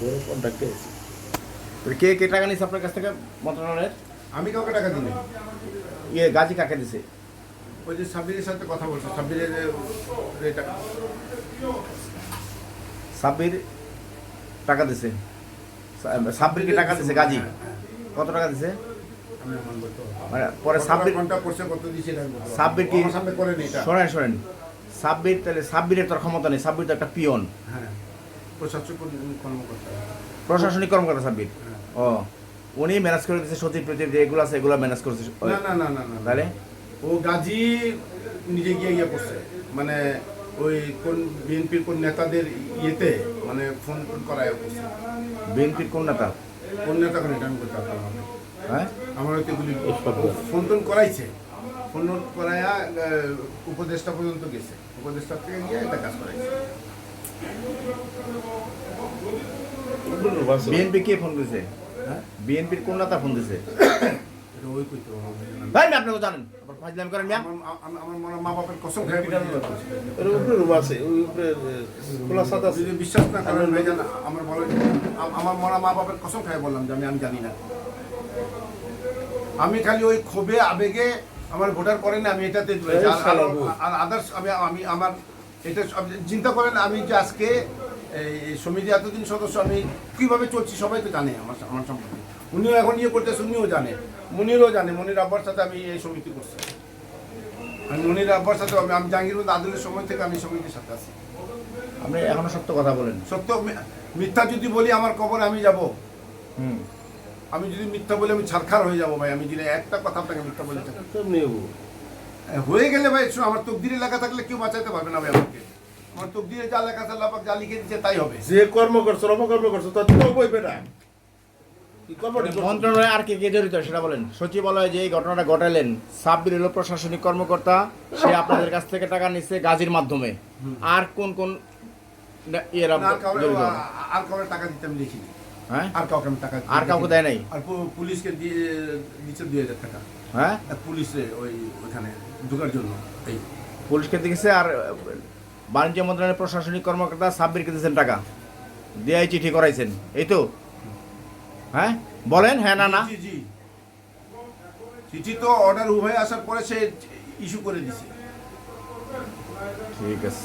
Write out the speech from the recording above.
পরে কন্ট্যাক্টে এসেছি। তো কে কে টাকা নিছে আপনার কাছ থেকে মন্ত্রণালয়ের? আমি কাউকে টাকা দিই ইয়ে গাজি কাকে দিছে? ওই যে সাব্বিরের সাথে কথা বলছে সাব্বিরের টাকা। সাব্বির টাকা দিছে। সা- সাব্বির কি টাকা দিছে গাজি? কত টাকা দিছে। মানে পরে সাব্বির ঘণ্টা করছে কত না। সাব্বির কি সামনে করেনি এটা। শোনেন শোনেন। সাব্বির তাহলে সাব্বিরের তোর ক্ষমতা নেই সাব্বির তো একটা পিয়ন। হ্যাঁ। প্রশাসনিক কর্মকর্তা। সাব্বির? হ্যাঁ। ও উনি ম্যানেজ করে দিচ্ছে সচিব প্রচিব যেগুলো আছে এগুলো ম্যানেজ করছে। না না না না না তাহলে? ও গাজী নিজে গিয়ে ইয়ে করছে। মানে ওই কোন বিএনপির কোন নেতাদের ইয়েতে মানে ফোন টোন করায় করছে। বিএনপির কোন নেতা? কোন নেতা কোন আমি বলতে পারতাম না। হ্যাঁ? আমার হয়তো এগুলি ফোন টোন করাইছে। ফোন টোন করাইয়া উপদেষ্টা পর্যন্ত গেছে। উপদেষ্টা থেকে গিয়ে এটা কাজ করাইছে। বিএনপি কে ফোন দিছে? হ্যাঁ বিএনপির কোন নেতা ফোন দিছে? এটা ওই কইতে পারব না। ভাই আমি আপনি তো জানেন ফাজলামি করেন মিয়া আমার মনে মা বাপের কসম খাই বলি এটা বলছি। এর উপরে রুম আছে ওই উপরে খোলা সাত আছে। যদি বিশ্বাস না করেন ভাই জান আমার বলে আমার মরা মা বাপের কসম খাই বললাম যে আমি আমি জানি না। আমি খালি ওই ক্ষোভে আবেগে আমার ভোটার করেন আমি এটাতে। আর আদার্স আমি আমি আমার এটা চিন্তা করেন আমি যে আজকে এই সমিতি এতদিন সদস্য আমি কীভাবে চলছি সবাই তো জানে আমার আমার সম্পর্কে। উনিও এখন ইয়ে করতেছে উনিও জানে। মনিরও জানে মনির আব্বার সাথে আমি এই সমিতি করছি। আমি মনির আব্বার সাথে আমি আমি জাহাঙ্গীর আদলের সময় থেকে আমি সমিতির সাথে আছি। আপনি এখনও সত্য কথা বলেন। সত্য মিথ্যা যদি বলি আমার কবরে আমি যাব। হুম। আমি যদি মিথ্যা বলি আমি ছারখার হয়ে যাব ভাই। আমি যদি একটা কথা আপনাকে মিথ্যা বলে থাকি। হয়ে গেলে ভাই আমার তকদিরে লেখা থাকলে কেউ বাঁচাতে পারবে না ভাই আমাকে। আমার তকদিরে যা লেখা আছে আল্লাহ যা লিখে দিচ্ছে তাই হবে। যে কর্ম করছ অপকর্ম করছ তার তো বই বেটা। কি মন্ত্রণালয়ে আর কে কে জড়িত সেটা বলেন। সচিবালয়ে যে এই ঘটনাটা ঘটালেন সাব্বির হলো প্রশাসনিক কর্মকর্তা সে আপনাদের কাছ থেকে টাকা নিচ্ছে গাজির মাধ্যমে। আর কোন কোন না- ইয়েরা আর টাকা দিতে আমি দেখিনি। হ্যাঁ? আর কাউকে আমি টাকা আর কাউকে দেয় নাই? আর পুলিশকে দিয়ে দিচ্ছে দুই হাজার টাকা। হ্যাঁ? পুলিশে ওই ওখানে ঢোকার জন্য এই। পুলিশকে দিয়েছে আর বাণিজ্য মন্ত্রণালয়ের প্রশাসনিক কর্মকর্তা সাব্বিরকে দিয়েছেন টাকা। দিয়ে চিঠি করাইছেন। এই তো? হ্যাঁ? বলেন হ্যাঁ না না? জি জি। চিঠি তো অর্ডার উভয় আসার পরে সে ইস্যু করে দিছে। ঠিক আছে।